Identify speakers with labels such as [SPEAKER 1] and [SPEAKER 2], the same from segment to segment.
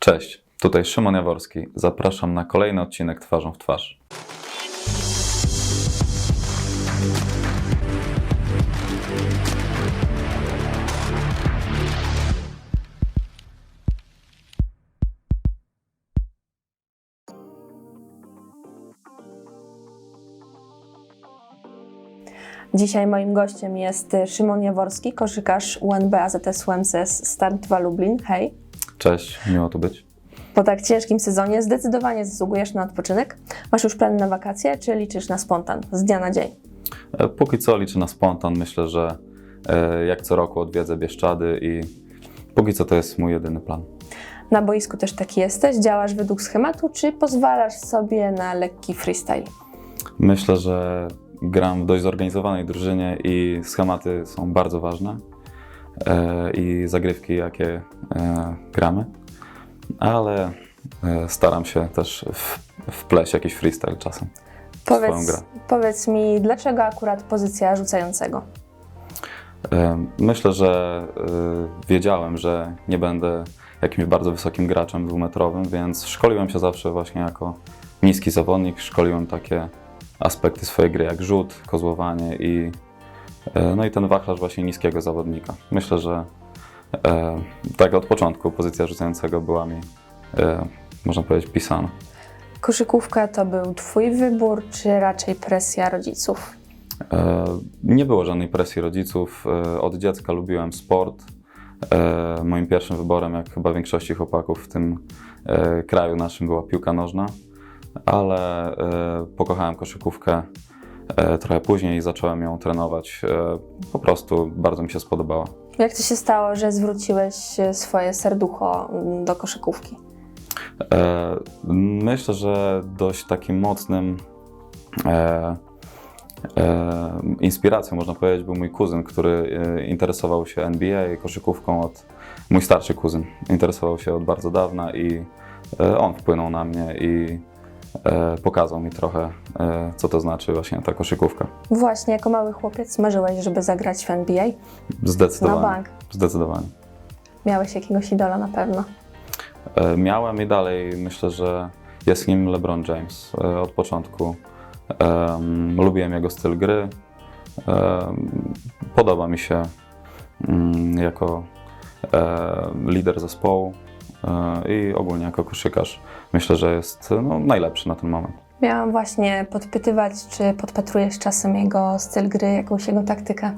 [SPEAKER 1] Cześć, tutaj Szymon Jaworski. Zapraszam na kolejny odcinek Twarzą w Twarz.
[SPEAKER 2] Dzisiaj moim gościem jest Szymon Jaworski, koszykarz UNB AZS UMCS Start 2 Lublin. Hej.
[SPEAKER 1] Cześć, miło tu być.
[SPEAKER 2] Po tak ciężkim sezonie zdecydowanie zasługujesz na odpoczynek. Masz już plany na wakacje, czy liczysz na spontan z dnia na dzień?
[SPEAKER 1] E, Póki co liczę na spontan. Myślę, że e, jak co roku odwiedzę Bieszczady i póki co to jest mój jedyny plan.
[SPEAKER 2] Na boisku też taki jesteś? Działasz według schematu, czy pozwalasz sobie na lekki freestyle?
[SPEAKER 1] Myślę, że gram w dość zorganizowanej drużynie i schematy są bardzo ważne i zagrywki, jakie e, gramy, ale e, staram się też w, wpleść jakiś freestyle czasem.
[SPEAKER 2] Powiedz, powiedz mi, dlaczego akurat pozycja rzucającego?
[SPEAKER 1] E, Myślę, że e, wiedziałem, że nie będę jakimś bardzo wysokim graczem dwumetrowym, więc szkoliłem się zawsze właśnie jako niski zawodnik. Szkoliłem takie aspekty swojej gry jak rzut, kozłowanie i, e, no i ten wachlarz właśnie niskiego zawodnika. Myślę, że e, tak od początku pozycja rzucającego była mi, e, można powiedzieć, pisana.
[SPEAKER 2] Koszykówka to był Twój wybór, czy raczej presja rodziców?
[SPEAKER 1] E, Nie było żadnej presji rodziców. E, Od dziecka lubiłem sport. E, Moim pierwszym wyborem, jak chyba większości chłopaków w tym e, kraju naszym, była piłka nożna, ale e, pokochałem koszykówkę e, trochę później zacząłem ją trenować. E, Po prostu bardzo mi się spodobała.
[SPEAKER 2] Jak to się stało, że zwróciłeś e, swoje serducho do koszykówki?
[SPEAKER 1] E, Myślę, że dość takim mocnym e, e, inspiracją, można powiedzieć, był mój kuzyn, który e, interesował się NBA i koszykówką od. Mój starszy kuzyn interesował się od bardzo dawna i e, on wpłynął na mnie i e, pokazał mi trochę, e, co to znaczy właśnie ta koszykówka.
[SPEAKER 2] Właśnie, jako mały chłopiec marzyłeś, żeby zagrać w NBA?
[SPEAKER 1] Zdecydowanie.
[SPEAKER 2] Na bank.
[SPEAKER 1] Zdecydowanie.
[SPEAKER 2] Miałeś jakiegoś idola na pewno.
[SPEAKER 1] E, Miałem i dalej myślę, że jest nim LeBron James e, od początku. Em, lubiłem jego styl gry. Podoba mi się mm, jako e, lider zespołu e, i ogólnie jako koszykarz. Myślę, że jest no, najlepszy na ten moment.
[SPEAKER 2] Miałam właśnie podpytywać, czy podpatrujesz czasem jego styl gry, jakąś jego taktykę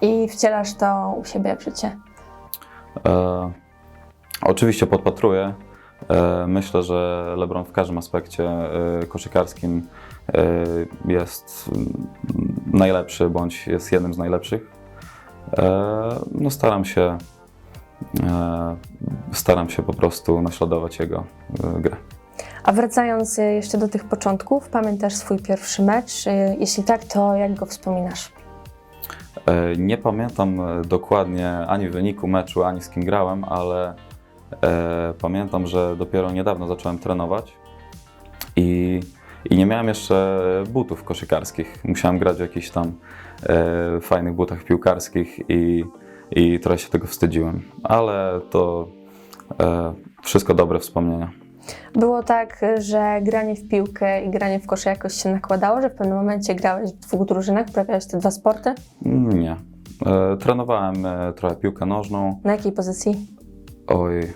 [SPEAKER 2] i wcielasz to u siebie w życie.
[SPEAKER 1] E, oczywiście podpatruję. E, myślę, że LeBron w każdym aspekcie e, koszykarskim e, jest mm, najlepszy bądź jest jednym z najlepszych. E, no staram się e, staram się po prostu naśladować jego e, grę.
[SPEAKER 2] A wracając y, jeszcze do tych początków, pamiętasz swój pierwszy mecz? Jeśli tak, to jak go wspominasz?
[SPEAKER 1] E, Nie pamiętam e, dokładnie ani wyniku meczu, ani z kim grałem, ale e, pamiętam, że dopiero niedawno zacząłem trenować i, i nie miałem jeszcze butów koszykarskich. Musiałem grać w jakichś tam e, fajnych butach piłkarskich i, i trochę się tego wstydziłem, ale to e, wszystko dobre wspomnienia.
[SPEAKER 2] Było tak, że granie w piłkę i granie w kosze jakoś się nakładało, że w pewnym momencie grałeś w dwóch drużynach, uprawiałeś te dwa sporty?
[SPEAKER 1] Nie. E, trenowałem e, trochę piłkę nożną.
[SPEAKER 2] Na jakiej pozycji?
[SPEAKER 1] Oj.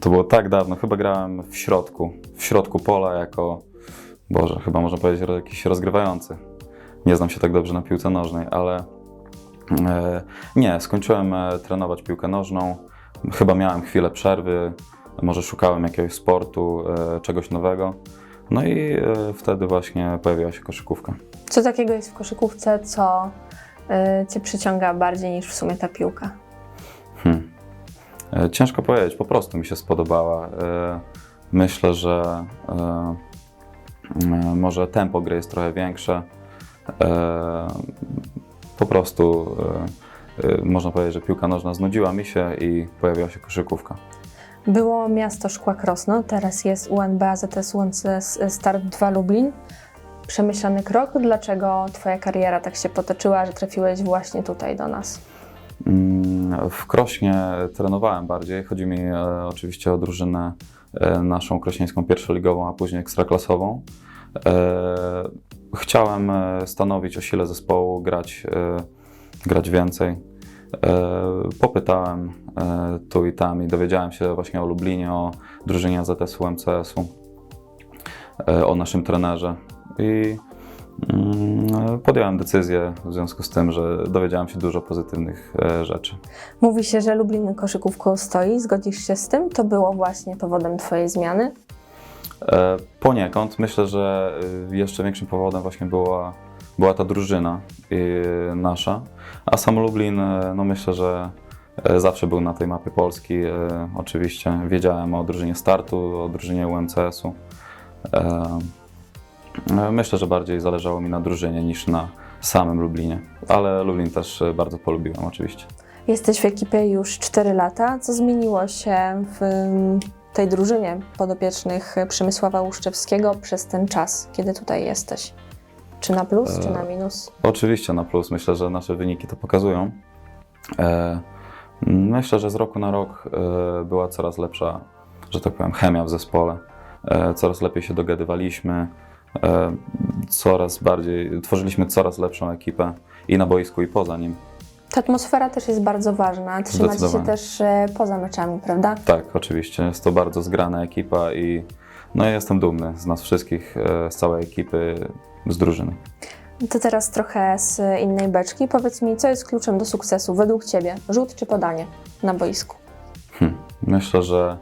[SPEAKER 1] To było tak dawno. Chyba grałem w środku. W środku pola jako. Boże, chyba można powiedzieć jakiś rozgrywający. Nie znam się tak dobrze na piłce nożnej, ale. E, nie, skończyłem e, trenować piłkę nożną. Chyba miałem chwilę przerwy. Może szukałem jakiegoś sportu, e, czegoś nowego. No i wtedy właśnie pojawiła się koszykówka.
[SPEAKER 2] Co takiego jest w koszykówce, co Cię przyciąga bardziej niż w sumie ta piłka?
[SPEAKER 1] Hmm. Ciężko powiedzieć, po prostu mi się spodobała. Myślę, że może tempo gry jest trochę większe. Po prostu e, e, można powiedzieć, że piłka nożna znudziła mi się i pojawiła się koszykówka.
[SPEAKER 2] Było miasto Szkła Krosno, teraz jest UNB AZS UMCS Start 2 Lublin. Przemyślany krok, dlaczego Twoja kariera tak się potoczyła, że trafiłeś właśnie tutaj do nas?
[SPEAKER 1] Mm, W Krośnie trenowałem bardziej. Chodzi mi e, oczywiście o drużynę naszą krośnieńską pierwszoligową, a później ekstraklasową. Chciałem e, stanowić o sile zespołu, grać, e, grać więcej. E, popytałem tu i tam i dowiedziałem się właśnie o Lublinie, o drużynie AZS-u, MCS-u, o naszym trenerze i mm, podjąłem decyzję w związku z tym, że dowiedziałem się dużo pozytywnych rzeczy.
[SPEAKER 2] Mówi się, że Lublin koszykówką stoi. Zgodzisz się z tym? To było właśnie powodem Twojej zmiany?
[SPEAKER 1] E, Poniekąd myślę, że y, jeszcze większym powodem właśnie była, była ta drużyna y, nasza, a sam Lublin, e, no myślę, że e, zawsze był na tej mapie Polski. Oczywiście wiedziałem o drużynie startu, o drużynie UMCS-u. Myślę, że bardziej zależało mi na drużynie niż na samym Lublinie, ale Lublin też bardzo polubiłem oczywiście.
[SPEAKER 2] Jesteś w ekipie już 4 lata. Co zmieniło się w tej drużynie podopiecznych Przemysława Łuszczewskiego przez ten czas, kiedy tutaj jesteś? Czy na plus, czy na minus?
[SPEAKER 1] Oczywiście na plus. Myślę, że nasze wyniki to pokazują. E, myślę, że z roku na rok e, była coraz lepsza, że tak powiem, chemia w zespole. E, coraz lepiej się dogadywaliśmy. E, coraz bardziej, tworzyliśmy coraz lepszą ekipę i na boisku, i poza nim.
[SPEAKER 2] Ta atmosfera też jest bardzo ważna. Trzymacie się też e, poza meczami, prawda?
[SPEAKER 1] Tak, oczywiście. Jest to bardzo zgrana ekipa i no, ja jestem dumny z nas wszystkich, e, z całej ekipy, z drużyny.
[SPEAKER 2] To teraz trochę z innej beczki. Powiedz mi, co jest kluczem do sukcesu według Ciebie? Rzut czy podanie na boisku?
[SPEAKER 1] Hmm. Myślę, że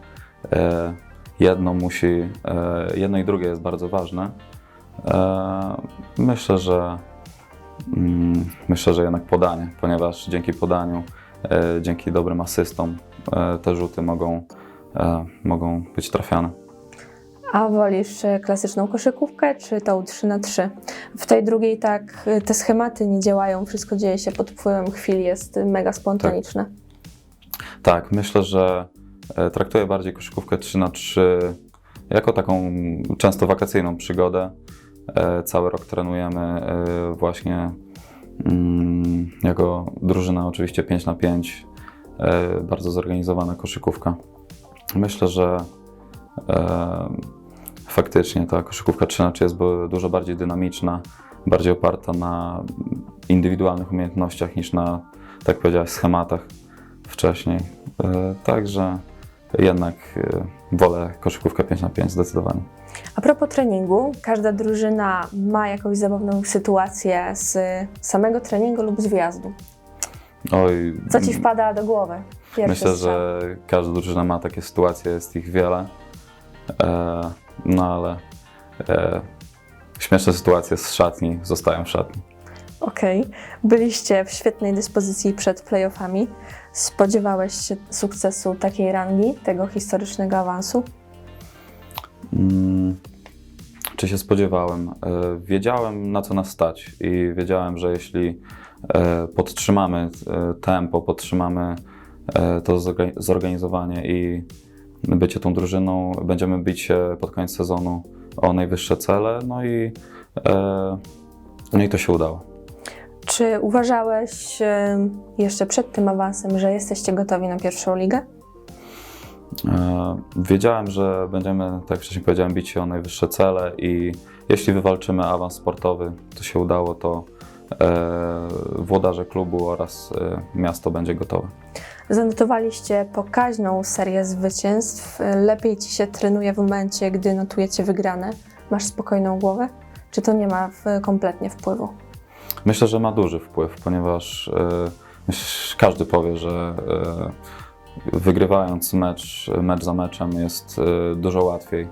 [SPEAKER 1] e, jedno musi, e, jedno i drugie jest bardzo ważne. E, myślę, że myślę, że jednak podanie, ponieważ dzięki podaniu, e, dzięki dobrym asystom e, te rzuty mogą, e, mogą być trafiane.
[SPEAKER 2] A wolisz klasyczną koszykówkę, czy tą 3 na 3 W tej drugiej tak te schematy nie działają, wszystko dzieje się pod wpływem chwili, jest mega spontaniczne.
[SPEAKER 1] Tak, myślę, że traktuję bardziej koszykówkę 3 na 3 jako taką często wakacyjną przygodę. E, Cały rok trenujemy e, właśnie mm, jako drużyna oczywiście 5 na 5 e, bardzo zorganizowana koszykówka. Myślę, że faktycznie ta koszykówka 3 na 3 jest dużo bardziej dynamiczna, bardziej oparta na indywidualnych umiejętnościach niż na, tak powiedziałeś, schematach wcześniej. Także jednak e, wolę koszykówkę 5 na 5 zdecydowanie.
[SPEAKER 2] A propos treningu, każda drużyna ma jakąś zabawną sytuację z samego treningu lub z wyjazdu.
[SPEAKER 1] Oj,
[SPEAKER 2] Co Ci wpada do głowy? Pierwszy
[SPEAKER 1] myślę,
[SPEAKER 2] strzał.
[SPEAKER 1] że każda drużyna ma takie sytuacje, jest ich wiele. E, no ale e, śmieszne sytuacje z szatni zostają w szatni.
[SPEAKER 2] Okej. Byliście w świetnej dyspozycji przed playoffami. Spodziewałeś się sukcesu takiej rangi, tego historycznego awansu?
[SPEAKER 1] Mm, Czy się spodziewałem? E, Wiedziałem, na co nas stać i wiedziałem, że jeśli e, podtrzymamy e, tempo, podtrzymamy to zorga- zorganizowanie i bycie tą drużyną, będziemy bić się pod koniec sezonu o najwyższe cele, no i, no i to się udało.
[SPEAKER 2] Czy uważałeś jeszcze przed tym awansem, że jesteście gotowi na pierwszą ligę?
[SPEAKER 1] E, Wiedziałem, że będziemy, tak jak wcześniej powiedziałem, bić się o najwyższe cele i jeśli wywalczymy awans sportowy, to się udało, to e, włodarze klubu oraz e, miasto będzie gotowe.
[SPEAKER 2] Zanotowaliście pokaźną serię zwycięstw. Lepiej ci się trenuje w momencie, gdy notujecie wygrane. Masz spokojną głowę? Czy to nie ma kompletnie wpływu?
[SPEAKER 1] Myślę, że ma duży wpływ, ponieważ e, każdy powie, że e, wygrywając mecz, mecz za meczem jest e, dużo łatwiej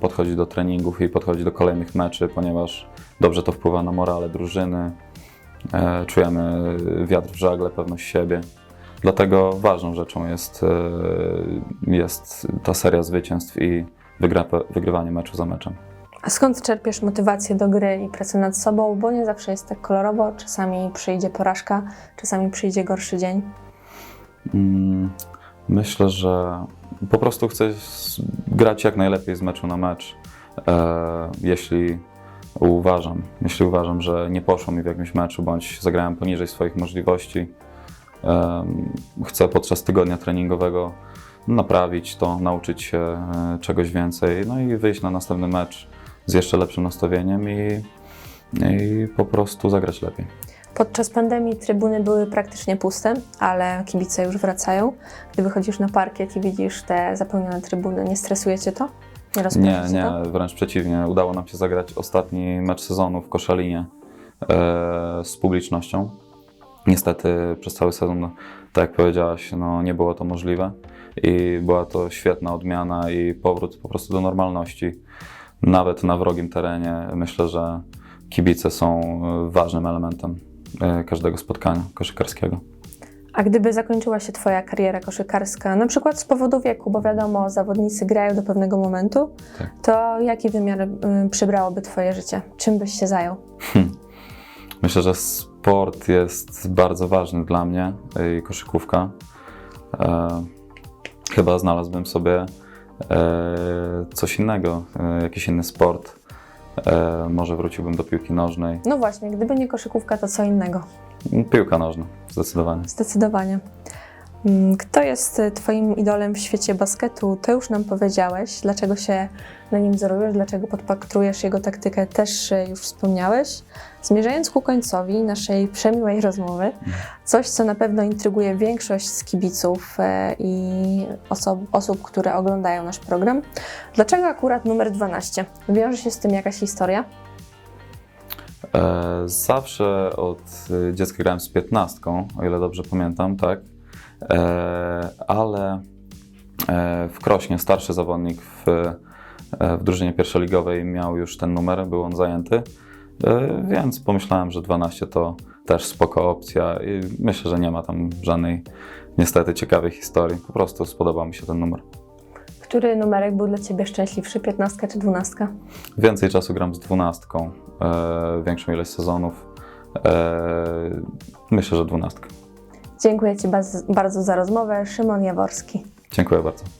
[SPEAKER 1] podchodzić do treningów i podchodzić do kolejnych meczy, ponieważ dobrze to wpływa na morale drużyny, czujemy wiatr w żagle, pewność siebie. Dlatego ważną rzeczą jest, jest ta seria zwycięstw i wygra, wygrywanie meczu za meczem.
[SPEAKER 2] A skąd czerpiesz motywację do gry i pracy nad sobą? Bo nie zawsze jest tak kolorowo. Czasami przyjdzie porażka, czasami przyjdzie gorszy dzień.
[SPEAKER 1] Mm, Myślę, że po prostu chcę grać jak najlepiej z meczu na mecz. E, jeśli uważam, jeśli uważam, że nie poszło mi w jakimś meczu, bądź zagrałem poniżej swoich możliwości, Chcę podczas tygodnia treningowego naprawić to, nauczyć się e, czegoś więcej, no i wyjść na następny mecz z jeszcze lepszym nastawieniem i, i po prostu zagrać lepiej.
[SPEAKER 2] Podczas pandemii trybuny były praktycznie puste, ale kibice już wracają. Gdy wychodzisz na parkiet i widzisz te zapełnione trybuny, nie stresuje cię to? Nie
[SPEAKER 1] Nie, nie,
[SPEAKER 2] to?
[SPEAKER 1] wręcz przeciwnie. Udało nam się zagrać ostatni mecz sezonu w Koszalinie e, z publicznością. Niestety przez cały sezon, no, tak jak powiedziałaś, no, nie było to możliwe i była to świetna odmiana i powrót po prostu do normalności. Nawet na wrogim terenie myślę, że kibice są e, ważnym elementem e, każdego spotkania koszykarskiego.
[SPEAKER 2] A gdyby zakończyła się Twoja kariera koszykarska, na przykład z powodu wieku, bo wiadomo, zawodnicy grają do pewnego momentu,
[SPEAKER 1] Tak.
[SPEAKER 2] to jaki wymiar y, przybrałoby Twoje życie? Czym byś się zajął?
[SPEAKER 1] Myślę, że sport jest bardzo ważny dla mnie i koszykówka. E, chyba znalazłbym sobie e, coś innego, e, jakiś inny sport. E, może wróciłbym do piłki nożnej.
[SPEAKER 2] No właśnie, gdyby nie koszykówka, to co innego.
[SPEAKER 1] Piłka nożna, zdecydowanie.
[SPEAKER 2] Zdecydowanie. Mm, Kto jest y, Twoim idolem w świecie basketu? To już nam powiedziałeś. Dlaczego się na nim wzorujesz, dlaczego podpatrujesz jego taktykę, też y, już wspomniałeś. Zmierzając ku końcowi naszej przemiłej rozmowy, coś, co na pewno intryguje większość z kibiców e, i osob, osób, które oglądają nasz program. Dlaczego akurat numer 12? Wiąże się z tym jakaś historia?
[SPEAKER 1] E, zawsze od e, dziecka grałem z piętnastką, o ile dobrze pamiętam, tak. E, ale e, w Krośnie starszy zawodnik w, e, w drużynie pierwszoligowej miał już ten numer, był on zajęty, więc pomyślałem, że 12 to też spoko opcja i myślę, że nie ma tam żadnej niestety ciekawej historii. Po prostu spodobał mi się ten numer.
[SPEAKER 2] Który numerek był dla Ciebie szczęśliwszy, 15 czy 12?
[SPEAKER 1] Więcej czasu gram z dwunastką, e, większą ilość sezonów. E, myślę, że dwunastka.
[SPEAKER 2] Dziękuję Ci bardzo za rozmowę. Szymon Jaworski.
[SPEAKER 1] Dziękuję bardzo.